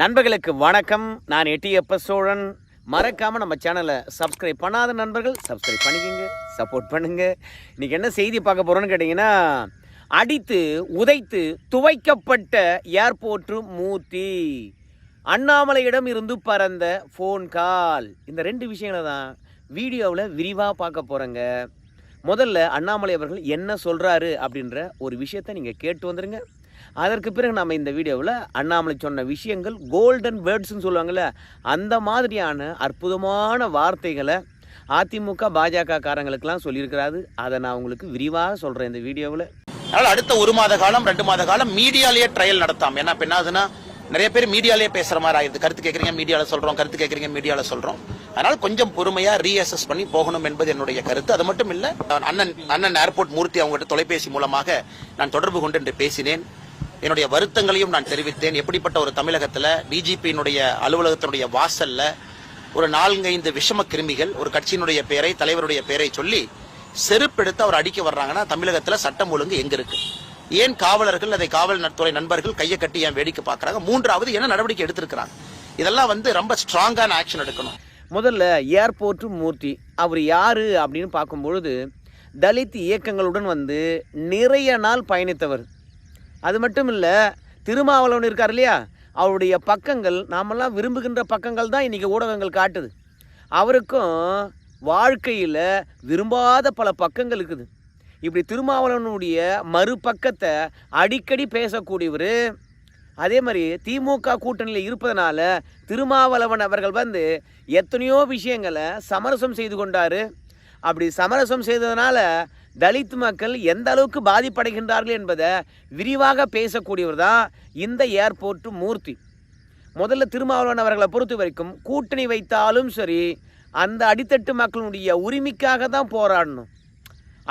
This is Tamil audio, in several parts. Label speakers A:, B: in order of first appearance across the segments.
A: நண்பர்களுக்கு வணக்கம். நான் எட்டியப்ப சோழன். மறக்காம நம்ம சேனலை சப்ஸ்கிரைப் பண்ணாத நண்பர்கள் சப்ஸ்கிரைப் பண்ணிக்கோங்க சப்போர்ட் பண்ணுங்க. இன்னைக்கு என்ன செய்தி பார்க்க போறோம்னு கேட்டிங்கன்னா அடித்து உதைத்து துவைக்கப்பட்ட ஏர்போர்ட் மூர்த்தி. அண்ணாமலையிடம் இருந்து பறந்த ஃபோன் கால் இந்த ரெண்டு விஷயங்களை தான் வீடியோவில் விரிவாக பார்க்க போகிறேங்க முதல்ல அண்ணாமலை அவர்கள் என்ன சொல்கிறாரு அப்படின்ற ஒரு விஷயத்தை நீங்கள் கேட்டு வந்துடுங்க அதற்கு பிறகு நம்ம இந்த வீடியோவில் அண்ணாமலை சொன்ன விஷயங்கள் கோல்டன் வேர்ட்ஸ்னு சொல்லுவாங்கள்ல அந்த மாதிரியான அற்புதமான வார்த்தைகளை அதிமுக பாஜக காரங்களுக்கெல்லாம் சொல்லியிருக்கிறாரு. அதை நான் உங்களுக்கு விரிவாக சொல்கிறேன் இந்த வீடியோவில்.
B: அதனால் அடுத்த ஒரு மாத காலம் ரெண்டு மாத காலம் மீடியாலேயே ட்ரையல் நடத்தாம் ஏன்னா இப்போ என்ன ஆகுதுன்னா நிறைய பேர் மீடியாலேயே பேசுற மாதிரி ஆயிடுது. கருத்து கேட்குறீங்க மீடியாவில் சொல்கிறோம் கருத்து கேட்குறீங்க மீடியாவில் சொல்கிறோம் அதனால் கொஞ்சம் பொறுமையாக ரீஅசஸ் பண்ணி போகணும் என்பது என்னுடைய கருத்து. அது மட்டும் இல்லை அண்ணன் அண்ணன் ஏர்போர்ட் மூர்த்தி அவங்ககிட்ட தொலைபேசி மூலமாக நான் தொடர்பு கொண்டு என்று பேசினேன். என்னுடைய வருத்தங்களையும் நான் தெரிவித்தேன். எப்படிப்பட்ட ஒரு தமிழகத்தில் டிஜிபியினுடைய அலுவலகத்தினுடைய வாசல்ல ஒரு நான்கைந்து விஷம கிருமிகள் ஒரு கட்சியினுடைய பெயரை தலைவருடைய பெயரை சொல்லி செருப்பெடுத்து அவர் அடிக்க வர்றாங்கன்னா தமிழகத்தில் சட்டம் ஒழுங்கு எங்க இருக்கு? ஏன் காவலர்கள் அதை காவல் துறை நண்பர்கள் கையை கட்டி ஏன் வேடிக்கை பார்க்கறாங்க? மூன்றாவது என்ன நடவடிக்கை எடுத்திருக்கிறாங்க? இதெல்லாம் வந்து ரொம்ப ஸ்ட்ராங்கான ஆக்ஷன் எடுக்கணும்.
A: முதல்ல ஏர்போர்ட் மூர்த்தி அவர் யாரு அப்படின்னு பார்க்கும்பொழுது தலித் இயக்கங்களுடன் வந்து நிறைய நாள் பயணித்தவர். அது மட்டும் இல்லை திருமாவளவன் இருக்கார் இல்லையா? அவருடைய பக்கங்கள் நாமெல்லாம் விரும்புகின்ற பக்கங்கள் தான் இன்றைக்கி ஊடகங்கள் காட்டுது. அவருக்கும் வாழ்க்கையில் விரும்பாத பல பக்கங்கள் இருக்குது. இப்படி திருமாவளவனுடைய மறுபக்கத்தை அடிக்கடி பேசக்கூடியவர் அதே மாதிரி திமுக கூட்டணியில் இருப்பதனால திருமாவளவன் அவர்கள் வந்து எத்தனையோ விஷயங்களை சமரசம் செய்து கொண்டார். அப்படி சமரசம் செய்ததுனால தலித் மக்கள் எந்த அளவுக்கு பாதிப்படைகின்றார்கள் என்பதை விரிவாக பேசக்கூடியவர் தான் இந்த ஏர்போர்ட் மூர்த்தி. முதல்ல திருமாவளவன் அவர்களை பொறுத்த வரைக்கும் கூட்டணி வைத்தாலும் சரி அந்த அடித்தட்டு மக்களுடைய உரிமைக்காக தான் போராடணும்.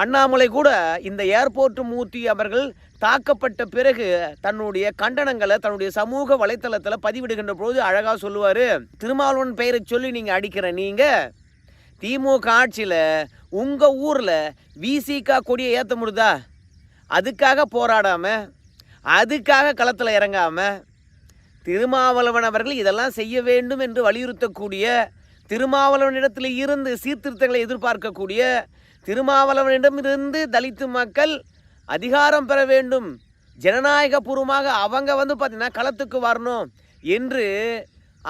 A: அண்ணாமலை கூட இந்த ஏர்போர்ட் மூர்த்தி அவர்கள் தாக்கப்பட்ட பிறகு தன்னுடைய கண்டனங்களை தன்னுடைய சமூக வலைத்தளத்தில் பதிவிடுகின்ற போது அழகாக சொல்லுவார் திருமாவளவன் பெயரை சொல்லி நீங்கள் அடிக்கிற நீங்கள் திமுக ஆட்சியில் உங்கள் ஊரில் விசிகா கொடியை ஏற்ற முடியுதா? அதுக்காக போராடாமல் அதுக்காக களத்தில் இறங்காமல் திருமாவளவன் அவர்கள் இதெல்லாம் செய்ய வேண்டும் என்று வலியுறுத்தக்கூடிய திருமாவளவனிடத்தில் இருந்து சீர்திருத்தங்களை எதிர்பார்க்கக்கூடிய திருமாவளவனிடமிருந்து தலித்து மக்கள் அதிகாரம் பெற வேண்டும். ஜனநாயகபூர்வமாக அவங்க வந்து பார்த்தீங்கன்னா களத்துக்கு வரணும் என்று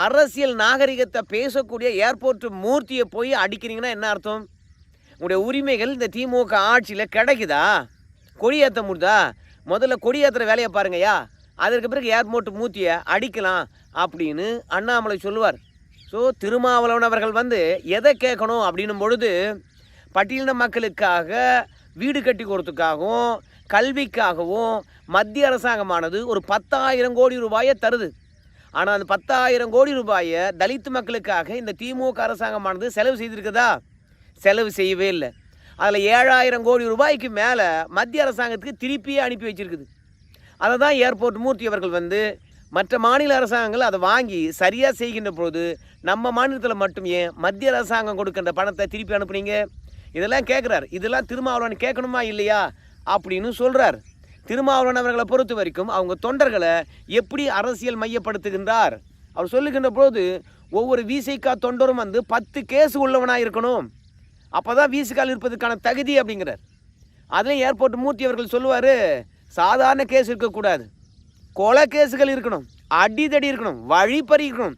A: அரசியல் நாகரிகத்தை பேசக்கூடிய ஏர்போர்ட் மூர்த்தியை போய் அடிக்கிறீங்கன்னா என்ன அர்த்தம்? உங்களுடைய உரிமைகள் இந்த திமுக ஆட்சியில் கிடைக்குதா? கொடியேற்ற முடியுதா? முதல்ல கொடியேற்றுற வேலையை பாருங்கய்யா. அதற்கு பிறகு ஏர்போர்ட் மூர்த்தியை அடிக்கலாம் அப்படின்னு அண்ணாமலை சொல்லுவார். ஸோ திருமாவளவன் அவர்கள் வந்து எதை கேட்கணும் அப்படின்னும் பொழுது பட்டியலின மக்களுக்காக வீடு கட்டி கொடுத்துக்காகவும் கல்விக்காகவும் மத்திய அரசாங்கமானது ஒரு பத்தாயிரம் கோடி ரூபாயை தருது. ஆனால் அந்த பத்தாயிரம் கோடி ரூபாயை தலித் மக்களுக்காக இந்த திமுக அரசாங்கமானது செலவு செய்திருக்குதா? செலவு செய்யவே இல்லை. அதில் ஏழாயிரம் கோடி ரூபாய்க்கு மேலே மத்திய அரசாங்கத்துக்கு திருப்பியே அனுப்பி வச்சிருக்குது. அதை தான் ஏர்போர்ட் மூர்த்தி அவர்கள் வந்து மற்ற மாநில அரசாங்கங்கள் அதை வாங்கி சரியாக செய்கின்ற பொழுது நம்ம மாநிலத்தில் மட்டும் ஏன் மத்திய அரசாங்கம் கொடுக்கின்ற பணத்தை திருப்பி அனுப்புனீங்க? இதெல்லாம் கேட்குறாரு இதெல்லாம் திருமாவளவன் கேட்கணுமா இல்லையா? அப்படின்னு சொல்கிறார் திருமாவளவன் அவர்களை பொறுத்த வரைக்கும் அவங்க தொண்டர்களை எப்படி அரசியல் மையப்படுத்துகின்றார்? அவர் சொல்லுகின்ற போது ஒவ்வொரு விசிகா தொண்டரும் வந்து பத்து கேஸ் உள்ளவனாக இருக்கணும். அப்போ தான் விசிகால் இருப்பதற்கான தகுதி அப்படிங்கிறார். அதுலேயும் ஏர்போர்ட் மூர்த்தி அவர்கள் சொல்லுவார் சாதாரண கேஸ் இருக்கக்கூடாது. கொலை கேஸுகள் இருக்கணும் அடிதடி இருக்கணும் வழிப்பறி இருக்கணும்.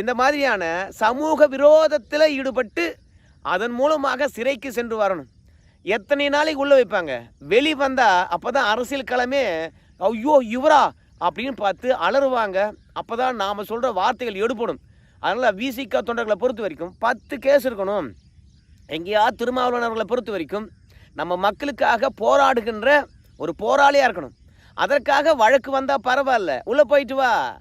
A: இந்த மாதிரியான சமூக விரோதத்தில் ஈடுபட்டு அதன் மூலமாக சிறைக்கு சென்று வரணும். எத்தனை நாளைக்கு உள்ளே வைப்பாங்க? வெளி வந்தால் அப்போ தான் அரசியல் களமே ஐயோ இவரா? அப்படின்னு பார்த்து அலறுவாங்க. அப்போ தான் நாம் சொல்கிற வார்த்தைகள் எடுபடும். அதனால் விசிகா தொண்டர்களை பொறுத்த வரைக்கும் பத்து கேஸ் இருக்கணும். எங்கேயா திருமாவளவன் பொறுத்த வரைக்கும் நம்ம மக்களுக்காக போராடுகின்ற ஒரு போராளியாக இருக்கணும். அதற்காக வழக்கு வந்தால் பரவாயில்ல. உள்ளே போயிட்டு வா.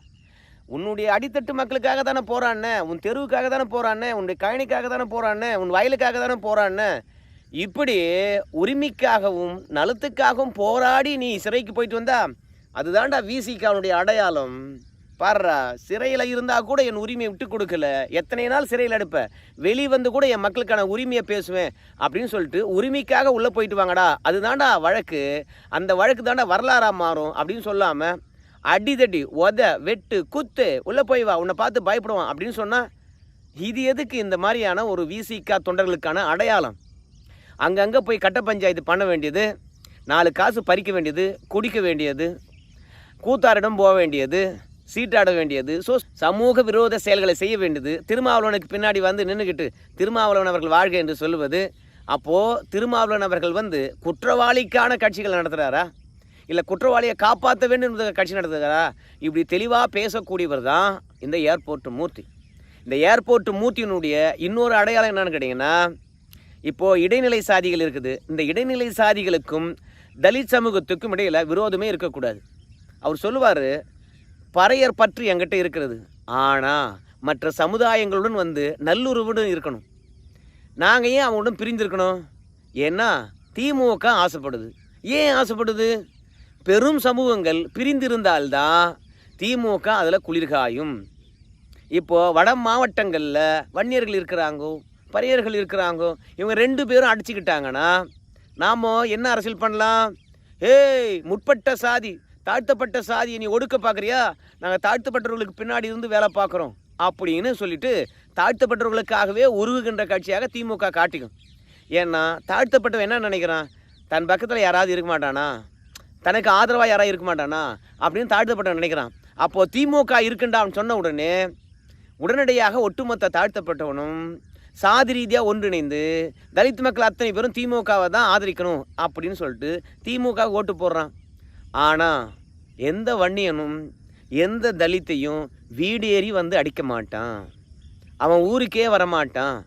A: உன்னுடைய அடித்தட்டு மக்களுக்காக தானே போறான்னு உன் தெருவுக்காக தானே போறான்னு உன்னுடைய கழனிக்காக தானே போறான்னு உன் வயலுக்காக தானே போறான்னு இப்படி உரிமைக்காகவும் நலத்துக்காகவும் போராடி நீ சிறைக்கு போயிட்டு வந்தா அதுதான்டா விசிகாவுடைய அடையாளம். பாடுறா சிறையில் இருந்தால் கூட என் உரிமையை விட்டு கொடுக்கல. எத்தனை நாள் சிறையில் எடுப்பேன் வெளி வந்து கூட என் மக்களுக்கான உரிமையை பேசுவேன் அப்படின்னு சொல்லிட்டு உரிமைக்காக உள்ளே போயிட்டு வாங்கடா. அதுதான்டா வழக்கு. அந்த வழக்கு தாண்டா வரலாறாக மாறும் அப்படின்னு சொல்லாமல் அடி தட்டி உத வெட்டு குத்து உள்ளே போய் வா உன்னை பார்த்து பயப்படுவான் அப்படின்னு சொன்னால் இது எதுக்கு இந்த மாதிரியான ஒரு விசிகா தொண்டர்களுக்கான அடையாளம்? அங்கங்கே போய் கட்ட பஞ்சாயத்து பண்ண வேண்டியது நாலு காசு பறிக்க வேண்டியது குடிக்க வேண்டியது கூத்தாரிடம் போக வேண்டியது சீட்டாட வேண்டியது. ஸோ சமூக விரோத செயல்களை செய்ய வேண்டியது. திருமாவளவனுக்கு பின்னாடி வந்து நின்றுக்கிட்டு திருமாவளவன் அவர்கள் வாழ்க என்று சொல்லுவது அப்போது திருமாவளவன் அவர்கள் வந்து குற்றவாளிக்கான கட்சிகள் நடத்துகிறாரா இல்லை குற்றவாளியை காப்பாற்ற வேண்டும் கட்சி நடத்துகிறாரா? இப்படி தெளிவாக பேசக்கூடியவர் தான் இந்த ஏர்போர்ட் மூர்த்தி. இந்த ஏர்போர்ட் மூர்த்தியினுடைய இன்னொரு அடையாளம் என்னென்னு கேட்டிங்கன்னா இப்போது இடைநிலை சாதிகள் இருக்குது. இந்த இடைநிலை சாதிகளுக்கும் தலித் சமூகத்துக்கும் இடையில் விரோதமே இருக்கக்கூடாது. அவர் சொல்லுவார் பறையர் பற்று எங்கிட்ட இருக்கிறது. ஆனால் மற்ற சமுதாயங்களுடன் வந்து நல்லுறவுடன் இருக்கணும். நாங்கள் ஏன் அவங்களுடன் பிரிந்திருக்கணும்? ஏன்னா திமுக ஆசைப்படுது. ஏன் ஆசைப்படுது? பெரும் சமூகங்கள் பிரிந்திருந்தால்தான் திமுக அதில் குளிர்காயும். இப்போது வட மாவட்டங்களில் வன்னியர்கள் இருக்கிறாங்கோ? பரியர்கள் இருக்கிறாங்கோ இவங்க ரெண்டு பேரும் அடிச்சுக்கிட்டாங்கன்னா நாம் என்ன அரசியல் பண்ணலாம்? ஏய் முற்பட்ட சாதி தாழ்த்தப்பட்ட சாதியை நீ ஒடுக்க பார்க்குறியா? நாங்கள் தாழ்த்தப்பட்டவர்களுக்கு பின்னாடி இருந்து வேலை பார்க்குறோம் அப்படின்னு சொல்லிட்டு தாழ்த்தப்பட்டவர்களுக்காகவே உருகுகின்ற காட்சியாக திமுக காட்டிக்கும். ஏன்னா தாழ்த்தப்பட்டவன் என்ன நினைக்கிறான்? தன் பக்கத்தில் யாராவது இருக்க மாட்டானா? தனக்கு ஆதரவாக யாராவது இருக்க மாட்டானா? அப்படின்னு தாழ்த்தப்பட்டவன் நினைக்கிறான். அப்போது திமுக இருக்குண்டான்னு சொன்ன உடனே உடனடியாக ஒட்டுமொத்த தாழ்த்தப்பட்டவனும் சாதி ரீதியாக ஒன்றிணைந்து தலித் மக்கள் அத்தனை பேரும் திமுகவை தான் ஆதரிக்கணும் அப்படின்னு சொல்லிட்டு திமுக ஓட்டு போடுறான். ஆனால் எந்த வன்னியனும் எந்த தலித்தையும் வீடு ஏறி வந்து அடிக்க மாட்டான். அவன் ஊருக்கே வரமாட்டான்.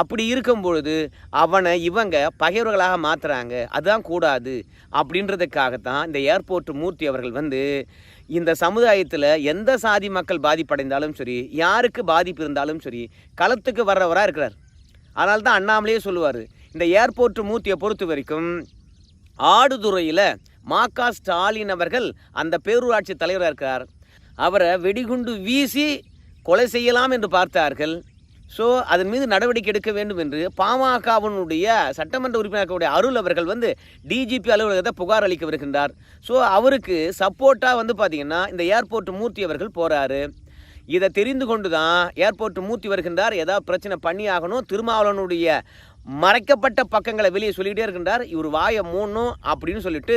A: அப்படி இருக்கும் பொழுது அவனை இவங்க பகைவர்களாக மாற்றுறாங்க அதுதான் கூடாது. அப்படின்றதுக்காகத்தான் இந்த ஏர்போர்ட் மூர்த்தி அவர்கள் வந்து இந்த சமுதாயத்தில் எந்த சாதி மக்கள் பாதிப்படைந்தாலும் சரி யாருக்கு பாதிப்பு இருந்தாலும் சரி களத்துக்கு வர்றவராக இருக்கிறார். அதனால தான் அண்ணாமலையே சொல்லுவார் இந்த ஏர்போர்ட் மூத்தியை பொறுத்த வரைக்கும் ஆடுதுறையில் மாகா ஸ்டாலின் அவர்கள் அந்த பேரூராட்சி தலைவராக இருக்கிறார். அவரை வெடிகுண்டு வீசி கொலை செய்யலாம் என்று பார்த்தார்கள். ஸோ அதன் மீது நடவடிக்கை எடுக்க வேண்டும் என்று பாமகவினுடைய சட்டமன்ற உறுப்பினர்களுடைய அருள் அவர்கள் வந்து டிஜிபி அலுவலகத்தை புகார் அளிக்க வருகின்றார். ஸோ அவருக்கு சப்போர்ட்டாக வந்து பார்த்திங்கன்னா இந்த ஏர்போர்ட் மூர்த்தி அவர்கள் போகிறாரு இதை தெரிந்து கொண்டு தான் ஏர்போர்ட் மூர்த்தி வருகின்றார். ஏதாவது பிரச்சனை பண்ணி ஆகணும். திருமாவளவனுடைய மறைக்கப்பட்ட பக்கங்களை வெளியே சொல்லிக்கிட்டே இருக்கின்றார். இவர் வாயை மூணும் அப்படின்னு சொல்லிட்டு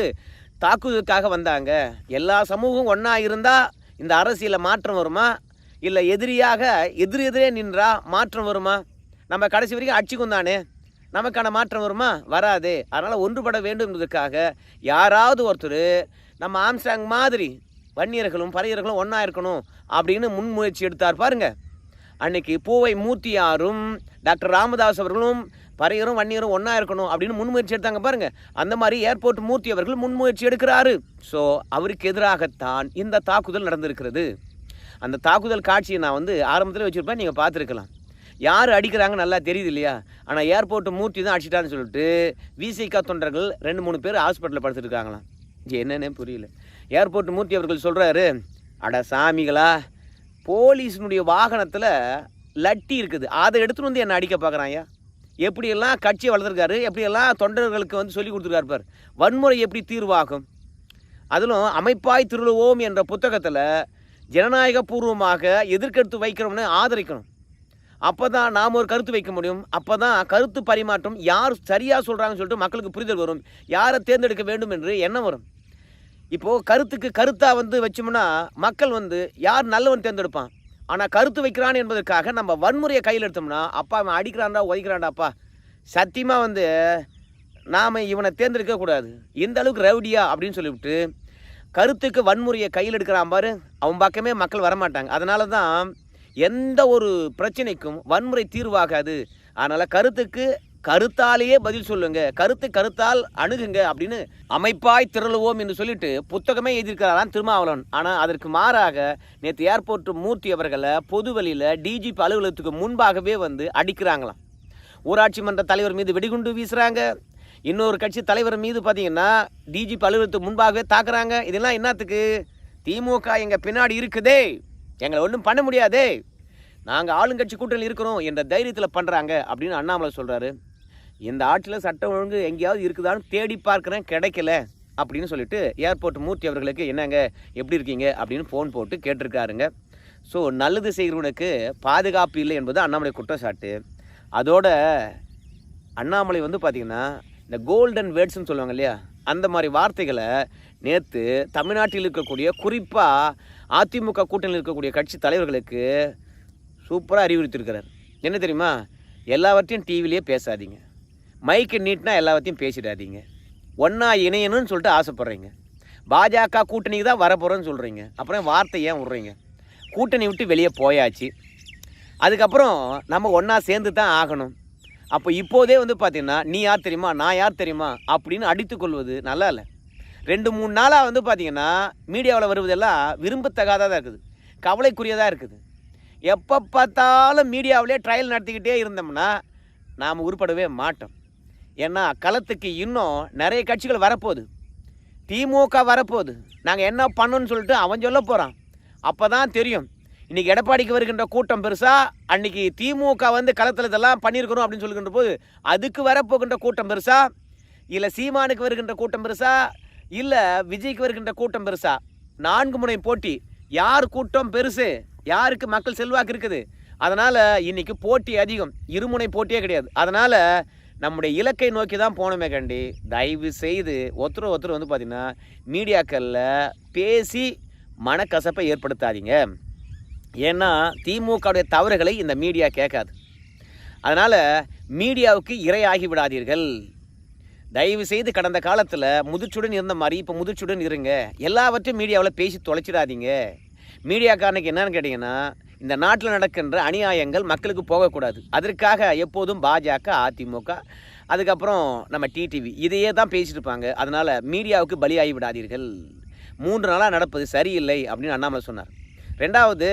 A: தாக்குதலுக்காக வந்தாங்க. எல்லா சமூகம் ஒன்றா இருந்தால் இந்த அரசியலில் மாற்றம் வருமா? இல்லை எதிரியாக எதிர் எதிரே நின்றா மாற்றம் வருமா? நம்ம கடைசி வரைக்கும் அடிச்சுக்கும் தானே? நமக்கான மாற்றம் வருமா? வராது. அதனால் ஒன்றுபட வேண்டும் என்பதற்காக யாராவது ஒருத்தர் நம்ம ஆம்ஸ்டாங் மாதிரி வன்னியர்களும் பறையர்களும் ஒன்றா இருக்கணும் அப்படின்னு முன்முயற்சி எடுத்தார் பாருங்க. அன்னைக்கு பூவை மூர்த்தியாரும் டாக்டர் ராமதாஸ் அவர்களும் பறையரும் வன்னியரும் ஒன்றா இருக்கணும் அப்படின்னு முன்முயற்சி எடுத்தாங்க பாருங்க. அந்த மாதிரி ஏர்போர்ட் மூர்த்தி அவர்கள் முன்முயற்சி எடுக்கிறாரு. ஸோ அவருக்கு எதிராகத்தான் இந்த தாக்குதல் நடந்திருக்கிறது. அந்த தாக்குதல் காட்சியை நான் வந்து ஆரம்பத்தில் வச்சுருப்பேன் நீங்கள் பார்த்துருக்கலாம். யார் அடிக்கிறாங்க நல்லா தெரியுது இல்லையா? ஆனால் ஏர்போர்ட் மூர்த்தி தான் அடிச்சிட்டான்னு சொல்லிட்டு விசிகா தொண்டர்கள் ரெண்டு மூணு பேர் ஹாஸ்பிட்டலில் படுத்துட்டு என்னென்னே என்னன்னே புரியல. ஏர்போர்ட் மூர்த்தி அவர்கள் சொல்கிறாரு அட சாமிகளா போலீஸினுடைய வாகனத்தில் லட்டி இருக்குது. அதை எடுத்துகிட்டு வந்து என்னை அடிக்க பார்க்குறாயா எப்படியெல்லாம் கட்சியை வளர்த்துருக்காரு எப்படியெல்லாம் தொண்டர்களுக்கு வந்து சொல்லி கொடுத்துருக்காரு பார். வன்முறை எப்படி தீர்வாகும்? அதிலும் அமைப்பாய் திருளுவோம் என்ற புத்தகத்தில் ஜனநாயக பூர்வமாக எதிர்கருத்து வைக்கிறோம்னு ஆதரிக்கணும். அப்போ தான் நாம் ஒரு கருத்து வைக்க முடியும். அப்போ தான் கருத்து பரிமாற்றம் யார் சரியாக சொல்கிறாங்கன்னு சொல்லிட்டு மக்களுக்கு புரிதல் வரும். யாரை தேர்ந்தெடுக்க வேண்டும் என்று எண்ணம் வரும். இப்போது கருத்துக்கு கருத்தாக வந்து வச்சோம்னா மக்கள் வந்து யார் நல்லவன் தேர்ந்தெடுப்பான். ஆனால் கருத்து வைக்கிறான் என்பதற்காக நம்ம வன்முறையை கையில் எடுத்தோம்னா அப்பா அவன் அடிக்கிறான்டா உதைக்கிறான்டாப்பா. சத்தியமாக வந்து நாம் இவனை தேர்ந்தெடுக்க கூடாது. இந்த அளவுக்கு ரவுடியா அப்படின்னு சொல்லிவிட்டு கருத்துக்கு வன்முறையை கையில் எடுக்கிறான் பாரு அவன் பக்கமே மக்கள் வரமாட்டாங்க. அதனால தான் எந்த ஒரு பிரச்சனைக்கும் வன்முறை தீர்வாகாது. அதனால் கருத்துக்கு கருத்தாலேயே பதில் சொல்லுங்க. கருத்து கருத்தால் அணுகுங்க அப்படின்னு அமைப்பாய் திரளுவோம் என்று சொல்லிட்டு புத்தகமே எழுதியிருக்கிறாராம் திருமாவளவன். ஆனால் அதற்கு மாறாக நேற்று ஏர்போர்ட் மூர்த்தி அவர்களை பொதுவெளியில் டிஜிபி அலுவலகத்துக்கு முன்பாகவே வந்து அடிக்கிறாங்களாம். ஊராட்சி மன்ற தலைவர் மீது வெடிகுண்டு வீசுகிறாங்க இன்னொரு கட்சி தலைவர் மீது பார்த்தீங்கன்னா டிஜிபி அலுவலகத்துக்கு முன்பாகவே தாக்குறாங்க. இதெல்லாம் என்னத்துக்கு? திமுக எங்கள் பின்னாடி இருக்குதே. எங்களை ஒன்றும் பண்ண முடியாதே. நாங்கள் ஆளுங்கட்சி கூட்டணியில் இருக்கிறோம். என்ற தைரியத்தில் பண்ணுறாங்க அப்படின்னு அண்ணாமலை சொல்கிறாரு இந்த ஆட்சியில் சட்டம் ஒழுங்கு எங்கேயாவது இருக்குதான்னு தேடி பார்க்குறேன். கிடைக்கல அப்படின்னு சொல்லிட்டு ஏர்போர்ட் மூர்த்தி அவர்களுக்கு என்னங்க எப்படி இருக்கீங்க? அப்படின்னு ஃபோன் போட்டு கேட்டிருக்காருங்க. ஸோ நல்லது செய்கிறவனுக்கு பாதுகாப்பு இல்லை என்பது அண்ணாமலை குற்றச்சாட்டு. அதோட அண்ணாமலை வந்து பார்த்திங்கன்னா இந்த கோல்டன் வேர்ட்ஸ்னு சொல்லுவாங்க இல்லையா? அந்த மாதிரி வார்த்தைகளை நேற்று தமிழ்நாட்டில் இருக்கக்கூடிய குறிப்பாக அதிமுக கூட்டணியில் இருக்கக்கூடிய கட்சி தலைவர்களுக்கு சூப்பராக அறிவுறுத்திருக்கிறார் என்ன தெரியுமா? எல்லாவற்றையும் டிவிலேயே பேசாதீங்க. மைக்கு நீட்னா எல்லாவற்றையும் பேசிடாதீங்க. ஒன்றா இணையணும்னு சொல்லிட்டு ஆசைப்பட்றீங்க. பாஜக கூட்டணிக்கு தான் வரப்போகிறோன்னு சொல்கிறீங்க அப்புறம் வார்த்தை ஏன் விட்றீங்க? கூட்டணி விட்டு வெளியே போயாச்சு. அதுக்கப்புறம் நம்ம ஒன்றா சேர்ந்து தான் ஆகணும். அப்போ இப்போதே வந்து பார்த்திங்கன்னா நீ யார் தெரியுமா நான் யார் தெரியுமா அப்படின்னு அடித்துக்கொள்வது நல்லா இல்லை. ரெண்டு மூணு நாளாக வந்து பார்த்திங்கன்னா மீடியாவில் வருவதெல்லாம் விரும்பத்தகாததாக இருக்குது. கவலைக்குரியதாக இருக்குது. எப்போ பார்த்தாலும் மீடியாவிலே ட்ரையல் நடத்திக்கிட்டே இருந்தோம்னா நாம் உருப்படவே மாட்டோம். ஏன்னா களத்துக்கு இன்னும் நிறைய கட்சிகள் வரப்போகுது. திமுக வரப்போகுது. நாங்கள் என்ன பண்ணணும்னு சொல்லிட்டு அவன் சொல்ல போகிறான் அப்போ தான் தெரியும். இன்றைக்கி எடப்பாடிக்கு வருகின்ற கூட்டம் பெருசாக அன்றைக்கி திமுக வந்து களத்தில் இதெல்லாம் பண்ணியிருக்கிறோம் அப்படின்னு சொல்லுகின்ற போது அதுக்கு வரப்போகின்ற கூட்டம் பெருசா? இல்லை சீமானுக்கு வருகின்ற கூட்டம் பெருசா? இல்லை விஜய்க்கு வருகின்ற கூட்டம் பெருசா? நான்கு முனை போட்டி. யார் கூட்டம் பெருசு? யாருக்கு மக்கள் செல்வாக்கு இருக்குது? அதனால் இன்னைக்கு போட்டி அதிகம். இருமுனை போட்டியே கிடையாது. அதனால் நம்முடைய இலக்கை நோக்கி தான் போனோமே கண்டி. தயவு செய்து ஒருத்தர் ஒருத்தர் வந்து பார்த்திங்கன்னா மீடியாக்களில் பேசி மனக்கசப்பை ஏற்படுத்தாதீங்க. ஏன்னா திமுகவுடைய தவறுகளை இந்த மீடியா கேட்காது. அதனால் மீடியாவுக்கு இரையாகி விடாதீர்கள். தயவு செய்து கடந்த காலத்தில் முதிர்ச்சுடன் இருந்த மாதிரி இப்போ முதிர்ச்சுடன் இருங்க. எல்லாவற்றையும் மீடியாவில் பேசி தொலைச்சிடாதீங்க. மீடியாக்காரனுக்கு என்னன்னு கேட்டிங்கன்னா இந்த நாட்டில் நடக்கின்ற அநியாயங்கள் மக்களுக்கு போகக்கூடாது. அதற்காக எப்போதும் பாஜக அதிமுக அதுக்கப்புறம் நம்ம டிடிவி இதையே தான் பேசிட்டு இருப்பாங்க. அதனால் மீடியாவுக்கு பலியாகி விடாதீர்கள். மூன்று நாளாக நடப்பது சரியில்லை அப்படின்னு அண்ணாமலை சொன்னார். ரெண்டாவது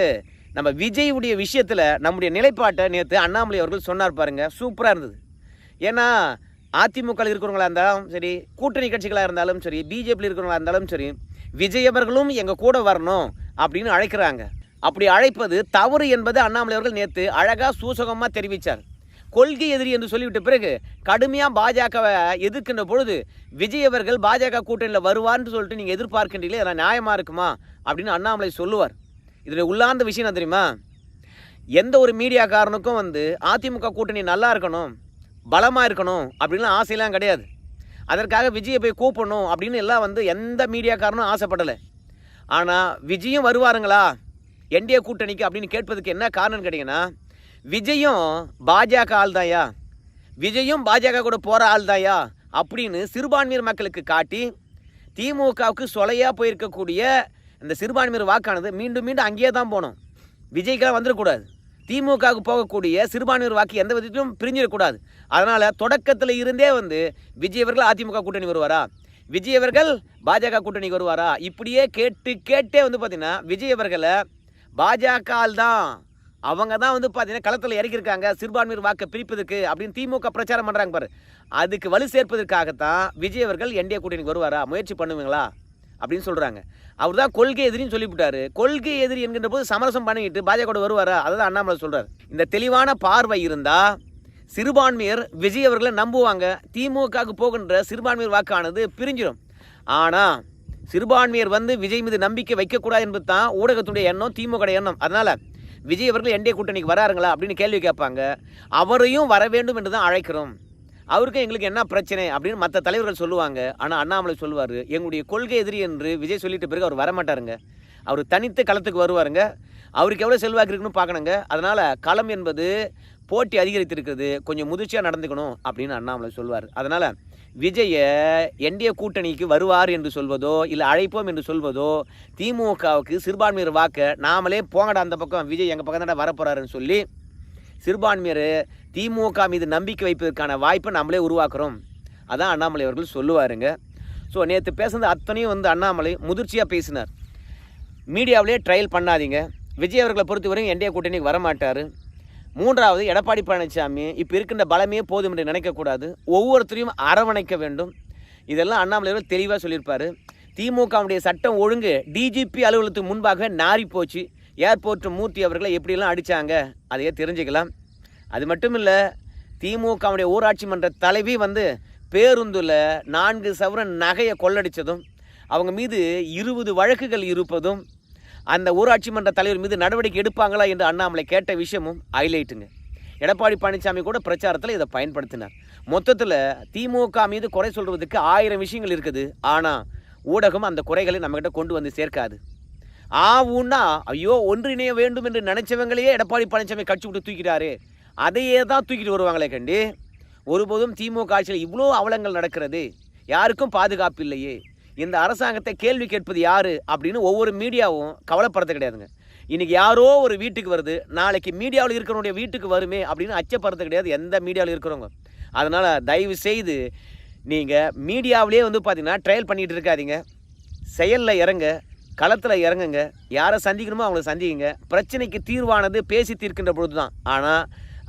A: நம்ம விஜயுடைய விஷயத்தில் நம்முடைய நிலைப்பாட்டை நேற்று அண்ணாமலை அவர்கள் சொன்னார் பாருங்க. சூப்பராக இருந்தது. ஏன்னா அதிமுக இருக்கிறவங்களா இருந்தாலும் சரி கூட்டணி கட்சிகளாக இருந்தாலும் சரி பிஜேபியில் இருக்கிறவங்களா இருந்தாலும் சரி விஜய் அவர்களும் எங்கள் கூட வரணும் அப்படின்னு அழைக்கிறாங்க. அப்படி அழைப்பது தவறு என்பது அண்ணாமலை அவர்கள் நேற்று அழகாக சூசகமாக தெரிவித்தார் கொள்கை எதிரி என்று சொல்லிவிட்ட பிறகு கடுமையாக பாஜகவை எதிர்க்கின்ற பொழுது விஜய் அவர்கள் பாஜக கூட்டணியில் வருவார்னு சொல்லிட்டு நீங்கள் எதிர்பார்க்கின்றீங்களே அதெல்லாம் நியாயமாக இருக்குமா அப்படின்னு அண்ணாமலை சொல்லுவார். இதில் உள்ளார்ந்த விஷயம் என்ன தெரியுமா? எந்த ஒரு மீடியாக்காரனுக்கும் வந்து அதிமுக கூட்டணி நல்லா இருக்கணும் பலமாக இருக்கணும் அப்படின்லாம் ஆசையெல்லாம் கிடையாது. அதற்காக விஜயை போய் கூப்பிடணும் அப்படின்னு எல்லாம் வந்து எந்த மீடியாக்காரனும் ஆசைப்படலை. ஆனால் விஜயும் வருவாருங்களா? என்டிஏ கூட்டணிக்கு அப்படின்னு கேட்பதுக்கு என்ன காரணம்னு கேட்டிங்கன்னா விஜயும் பாஜக ஆள் தாயா விஜயும் பாஜக கூட போகிற ஆள் தாயா அப்படின்னு சிறுபான்மையர் மக்களுக்கு காட்டி திமுகவுக்கு சொலையாக போயிருக்கக்கூடிய இந்த சிறுபான்மையர் வாக்கானது மீண்டும் மீண்டும் அங்கேயே தான் போகணும் விஜய்க்கெல்லாம் வந்துடக்கூடாது. திமுகவுக்கு போகக்கூடிய சிறுபான்மையர் வாக்கு எந்த விதத்திலும் பிரிஞ்சிடக்கூடாது. அதனால் தொடக்கத்தில் இருந்தே வந்து விஜய் அவர்கள் அதிமுக கூட்டணி வருவாரா? விஜய் அவர்கள் பாஜக கூட்டணிக்கு வருவாரா? இப்படியே கேட்டு கேட்டே வந்து பார்த்தீங்கன்னா விஜய் அவர்களை பாஜக தான் அவங்க தான் வந்து பார்த்தீங்கன்னா களத்தில் இறக்கியிருக்காங்க. சிறுபான்மையர் வாக்கை பிரிப்பதற்கு அப்படின்னு திமுக பிரச்சாரம் பண்ணுறாங்க பாரு. அதுக்கு வலு சேர்ப்பதற்காகத்தான் விஜய் அவர்கள் என்டிஏ கூட்டணிக்கு வருவாரா? முயற்சி பண்ணுவீங்களா? அப்படின்னு சொல்கிறாங்க அவர் தான் கொள்கை எதிரின்னு சொல்லிவிட்டாரு. கொள்கை எதிரி என்கின்ற போது சமரசம் பண்ணிக்கிட்டு பாஜக கூட வருவாரா? அதுதான் அண்ணாமலை சொல்கிறார் இந்த தெளிவான பார்வை இருந்தால் சிறுபான்மையர் விஜய் அவர்களை நம்புவாங்க. திமுகவுக்கு போகின்ற சிறுபான்மையர் வாக்கானது பிரிஞ்சிடும் ஆனால் சிறுபான்மையர் வந்து விஜய் மீது நம்பிக்கை வைக்கக்கூடாது என்பது தான் ஊடகத்துடைய எண்ணம் திமுக எண்ணம். அதனால் விஜய் அவர்கள் என்டிஏ கூட்டணிக்கு வராருங்களா அப்படின்னு கேள்வி கேட்பாங்க. அவரையும் வர வேண்டும் என்று தான் அழைக்கிறோம். அவருக்கு எங்களுக்கு என்ன பிரச்சனை அப்படின்னு மற்ற தலைவர்கள் சொல்லுவாங்க. ஆனால் அண்ணாமலை சொல்லுவார் எங்களுடைய கொள்கை எதிரி என்று விஜய் சொல்லிட்டு பிறகு அவர் வரமாட்டாருங்க. அவர் தனித்து களத்துக்கு வருவாருங்க. அவருக்கு எவ்வளோ செல்வாக்கு இருக்குன்னு பார்க்கணுங்க. அதனால் களம் என்பது போட்டி அதிகரித்திருக்கிறது. கொஞ்சம் முதிர்ச்சியாக நடந்துக்கணும் அப்படின்னு அண்ணாமலை சொல்வார் அதனால் விஜயை என்டிய கூட்டணிக்கு வருவார் என்று சொல்வதோ இல்லை அழைப்போம் என்று சொல்வதோ திமுகவுக்கு சிறுபான்மையர் வாக்க நாமளே போங்கடா அந்த பக்கம். விஜய் எங்கள் பக்கம் தான் வரப்போகிறாருன்னு சொல்லி சிறுபான்மையர் திமுக மீது நம்பிக்கை வைப்பதற்கான வாய்ப்பை நம்மளே உருவாக்குறோம். அதான் அண்ணாமலை அவர்கள் சொல்லுவாருங்க. ஸோ நேற்று பேசுனது அத்தனையும் வந்து அண்ணாமலை முதிர்ச்சியாக பேசினார். மீடியாவிலே ட்ரையல் பண்ணாதீங்க. விஜய் அவர்களை பொறுத்தவரையும் என்டைய கூட்டணிக்கு வரமாட்டார். மூன்றாவது எடப்பாடி பழனிசாமி இப்போ இருக்கின்ற பலமே போதும் என்று நினைக்கக்கூடாது. ஒவ்வொருத்தரையும் அரவணைக்க வேண்டும். இதெல்லாம் அண்ணாமலை அவர்கள் தெளிவாக சொல்லியிருப்பார். திமுகவுடைய சட்டம் ஒழுங்கு டிஜிபி அலுவலகத்துக்கு முன்பாக நாரி போச்சு ஏர்போர்ட் மூர்த்தி அவர்களை எப்படிலாம் அடித்தாங்க அதையே தெரிஞ்சுக்கலாம். அது மட்டும் இல்லை திமுகவுடைய ஊராட்சி மன்ற தலைவி வந்து பேருந்தில் நான்கு சவரன் நகையை கொள்ளடித்ததும் அவங்க மீது இருபது வழக்குகள் இருப்பதும் அந்த ஊராட்சி மன்ற தலைவர் மீது நடவடிக்கை எடுப்பாங்களா என்று அண்ணாமலை கேட்ட விஷயமும் ஹைலைட்டுங்க. எடப்பாடி பழனிசாமி கூட பிரச்சாரத்தில் இதை பயன்படுத்தினார். மொத்தத்தில் திமுக மீது குறை சொல்கிறதுக்கு ஆயிரம் விஷயங்கள் இருக்குது. ஆனால் ஊடகம் அந்த குறைகளை நம்மகிட்ட கொண்டு வந்து சேர்க்காது. ஆவுன்னா ஐயோ ஒன்றிணைய வேண்டும் என்று நினைச்சவங்களையே எடப்பாடி பழனிசாமி கட்சி விட்டு தூக்கிறாரு அதையே தான் தூக்கிட்டு வருவாங்களே கண்டி. ஒருபோதும் திமுக ஆட்சியில் இவ்வளோ அவலங்கள் நடக்கிறது. யாருக்கும் பாதுகாப்பு இல்லையே. இந்த அரசாங்கத்தை கேள்வி கேட்பது யாரு அப்படின்னு ஒவ்வொரு மீடியாவும் கவலைப்படுறது கிடையாதுங்க. இன்றைக்கி யாரோ ஒரு வீட்டுக்கு வருது நாளைக்கு மீடியாவில் இருக்கிறவனுடைய வீட்டுக்கு வருமே அப்படின்னு அச்சப்படுறது கிடையாது எந்த மீடியாவில் இருக்கிறவங்க. அதனால் தயவு செய்து நீங்கள் மீடியாவிலே வந்து பார்த்தீங்கன்னா ட்ரையல் பண்ணிகிட்டு இருக்காதீங்க. செயலில் இறங்க களத்தில் இறங்குங்க. யாரை சந்திக்கணுமோ அவங்கள சந்திக்குங்க. பிரச்சனைக்கு தீர்வானது பேசி தீர்க்கின்ற பொழுது தான் ஆனால்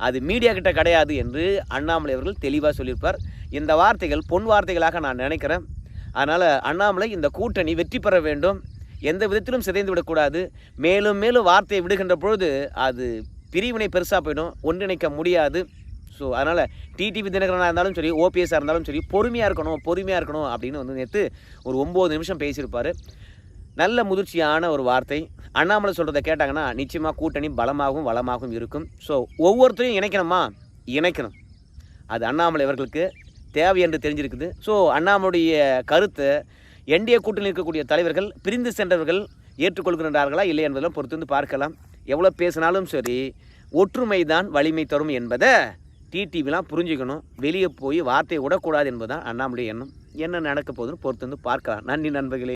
A: அது மீடியா கிட்ட கிடையாது என்று அண்ணாமலை அவர்கள் தெளிவாக சொல்லியிருப்பார். இந்த வார்த்தைகள் பொன் வார்த்தைகளாக நான் நினைக்கிறேன். அதனால் அண்ணாமலை இந்த கூட்டணி வெற்றி பெற வேண்டும். எந்த விதத்திலும் சிதைந்து விடக்கூடாது. மேலும் மேலும் வார்த்தையை விடுகின்ற பொழுது அது பிரிவினை பெருசாக போயிடும். ஒன்றிணைக்க முடியாது. ஸோ அதனால் டிடிவி தினகரனாக இருந்தாலும் சரி ஓபிஎஸ்ஸாக இருந்தாலும் சரி பொறுமையாக இருக்கணும் பொறுமையாக இருக்கணும் அப்படின்னு வந்து நேற்று ஒரு ஒம்பது நிமிஷம் பேசியிருப்பார். நல்ல முதிர்ச்சியான ஒரு வார்த்தை. அண்ணாமலை சொல்கிறத கேட்டாங்கன்னா நிச்சயமாக கூட்டணி பலமாகவும் வளமாகவும் இருக்கும். ஸோ ஒவ்வொருத்தரையும் இணைக்கணுமா? இணைக்கணும். அது அண்ணாமலை அவர்களுக்கு தேவை என்று தெரிஞ்சிருக்குது. ஸோ அண்ணாமலுடைய கருத்தை என்டிஏ கூட்டணியில் இருக்கக்கூடிய தலைவர்கள் பிரிந்து சென்றவர்கள் ஏற்றுக்கொள்கின்றார்களா இல்லை என்பதெல்லாம் பொறுத்து வந்து பார்க்கலாம். எவ்வளோ பேசினாலும் சரி ஒற்றுமை தான் வலிமை தரும் என்பதை டிடிவிலாம் புரிஞ்சுக்கணும். வெளியே போய் வார்த்தையை விடக்கூடாது என்பதுதான் அண்ணாமலை எண்ணம். என்ன நடக்க போகுதுன்னு பொறுத்து வந்து பார்க்கலாம். நன்றி நண்பர்களே.